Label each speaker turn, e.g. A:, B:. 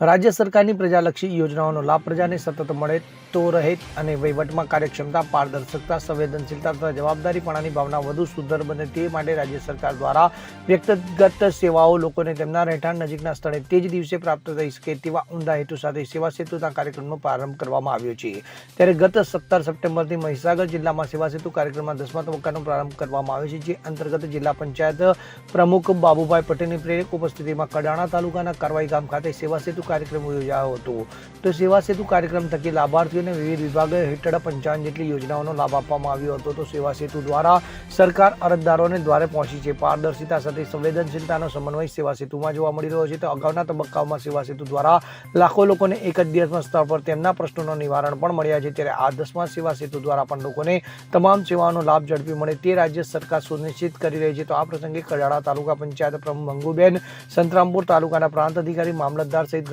A: રાજ્ય સરકારની પ્રજાલક્ષી યોજનાઓનો લાભ પ્રજાને સતત મળે તો રહે અને વહીવટમાં કાર્યક્ષમતા, પારદર્શકતા, સંવેદનશીલતા તથા જવાબદારીપણાની ભાવના વધુ સુદ્ધર બને તે માટે રાજ્ય સરકાર દ્વારા વ્યક્તિગત સેવાઓ, લોકોને તેમના રહેઠાણ નજીકના સ્થળે તે જ દિવસે પ્રાપ્ત થઈ શકે તેવા ઊંડા હેતુ સાથે સેવા સેતુના કાર્યક્રમનો પ્રારંભ કરવામાં આવ્યો છે. ત્યારે ગત સત્તર સપ્ટેમ્બરથી મહીસાગર જિલ્લામાં સેવા સેતુ કાર્યક્રમમાં દસમા તબક્કાનો પ્રારંભ કરવામાં આવ્યો છે, જે અંતર્ગત જિલ્લા પંચાયત પ્રમુખ બાબુભાઈ પટેલની પ્રેરક ઉપસ્થિતિમાં કડાણા તાલુકાના કારવાઈ ગામ ખાતે સેવા સેતુ કાર્યક્રમ યોજાયો હતો. તો સેવા સેતુ કાર્યક્રમ થકી લાભાર્થીઓને વિવિધ વિભાગો હેઠળ પંચાવન જેટલી યોજનાઓનો લાભ આપવામાં આવ્યો હતો. તો સેવા સેતુ દ્વારા સરકાર અરજદારોને દ્વારે પહોંચી છે. પારદર્શિતા સાથે સંવેદનશીલતાનો સમન્વય સેવા સેતુમાં જોવા મળી રહ્યો છે. તો અગાઉના તબક્કાઓમાં સેવા સેતુ દ્વારા લાખો લોકોને એક જ દિવસમાં સ્થળ પર તેમના પ્રશ્નોનું નિવારણ પણ મળ્યા છે. ત્યારે આ દસમા સેવા સેતુ દ્વારા પણ લોકોને તમામ સેવાઓનો લાભ ઝડપી મળે તે રાજ્ય સરકાર સુનિશ્ચિત કરી રહી છે. તો આ પ્રસંગે કડાળા તાલુકા પંચાયત પ્રમુખ મંગુબેન સંતરામપુર તાલુકાના પ્રાંત અધિકારી મામલતદાર સહિત